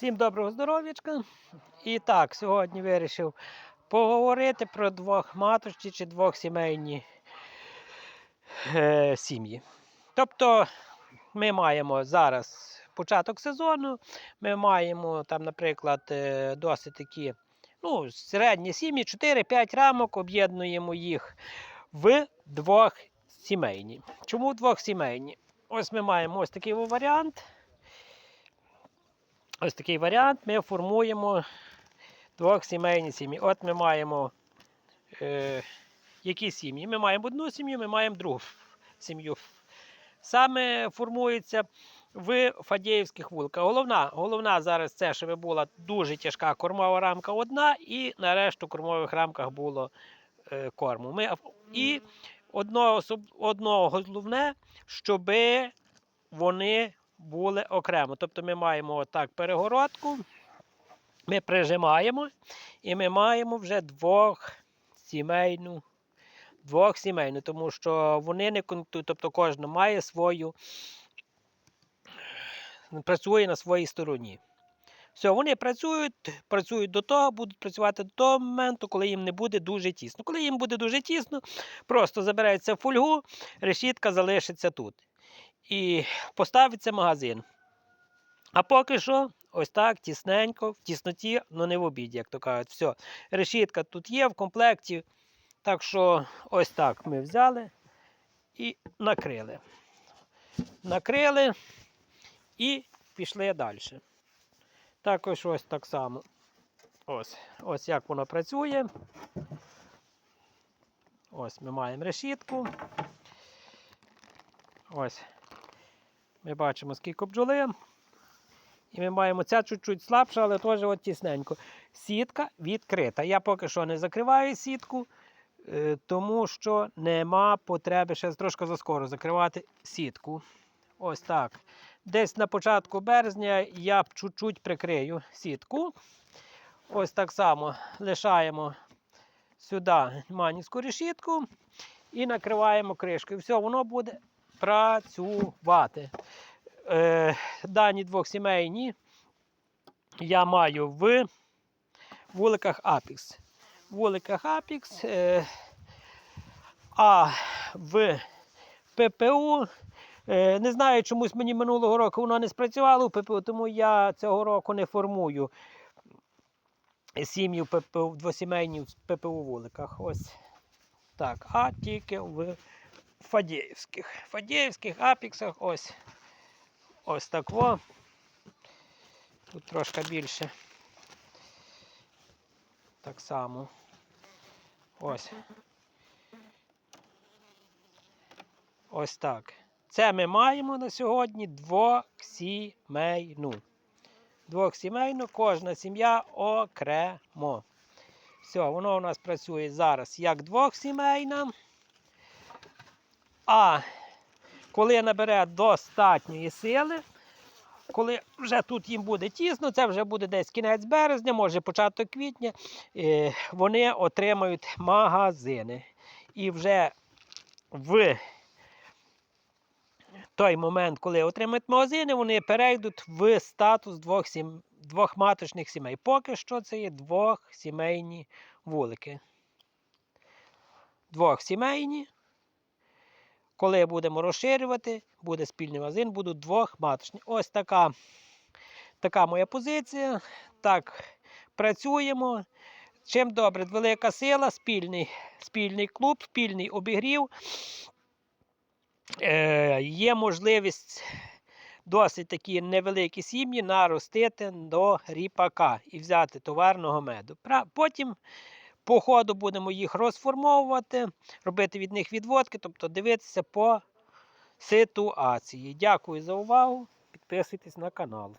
Всім доброго здоров'ячка. І так, сьогодні вирішив поговорити про двох маточні чи двох сімейні е, сім'ї. Тобто ми маємо зараз початок сезону, ми маємо там, наприклад, е, досить такі ну, середні сім'ї, 4-5 рамок, об'єднуємо їх в двох сімейні. Чому двох сімейні? Ось ми маємо ось такий варіант. Ось такий варіант. Ми формуємо двох сімейні сім'ї. От ми маємо е, які сім'ї? Ми маємо одну сім'ю, ми маємо другу сім'ю. Саме формується в Фадєївських вуликах. Головна, головна зараз це, щоб була дуже тяжка кормова рамка одна, і на решту кормових рамках було е, корму. Ми, і одно, одно головне, щоб вони були окремо. Тобто ми маємо отак перегородку, ми прижимаємо, і ми маємо вже двох сімейну, двох сімейну, тому що вони не контактують, тобто кожна має свою, працює на своїй стороні. Все, вони працюють, працюють до того, будуть працювати до того моменту, коли їм не буде дуже тісно. Коли їм буде дуже тісно, просто забирається фольгу, решітка залишиться тут. І поставиться магазин. А поки що, ось так, тісненько, в тісноті, ну не в обіді, як то кажуть. Все. Решітка тут є в комплекті. Так що ось так ми взяли і накрили. Накрили і пішли далі. Також ось так само. Ось, ось як воно працює. Ось ми маємо решітку. Ось. Ми бачимо, скільки бджоли. І ми маємо ця чуть-чуть слабша, але теж от тісненько. Сітка відкрита. Я поки що не закриваю сітку, е, тому що нема потреби ще трошки заскоро закривати сітку. Ось так. Десь на початку березня я чуть-чуть прикрию сітку. Ось так само лишаємо сюди манівську решітку і накриваємо кришкою. Все, воно буде працювати. Е, дані двохсімейні я маю в вуликах Апікс. В вуликах Апікс, е, а в ППУ. Е, не знаю, чомусь мені минулого року воно не спрацювало в ППУ, тому я цього року не формую сім'ю ППУ, двосімейні в ППУ вуликах. Ось так. А тільки в Фадєївських. Фадєївських апіксах ось. Ось так во. Тут трошки більше. Так само. Ось. Ось так. Це ми маємо на сьогодні двохсімейну. Двохсімейну, кожна сім'я окремо. Все, воно у нас працює зараз як двохсімейна. А коли набере достатньої сили, коли вже тут їм буде тісно, це вже буде десь кінець березня, може початок квітня, е, вони отримають магазини. І вже в той момент, коли отримають магазини, вони перейдуть в статус двох, сім... двох маточних сімей. Поки що це є двохсімейні вулики. Двохсімейні. Коли будемо розширювати, буде спільний магазин, будуть двохматочні. Ось така, така моя позиція. Так, працюємо. Чим добре, велика сила, спільний, спільний клуб, спільний обігрів. Е, Є можливість досить такі невеликі сім'ї наростити до ріпака і взяти товарного меду. Потім по ходу будемо їх розформовувати, робити від них відводки, тобто дивитися по ситуації. Дякую за увагу. Підписуйтесь на канал.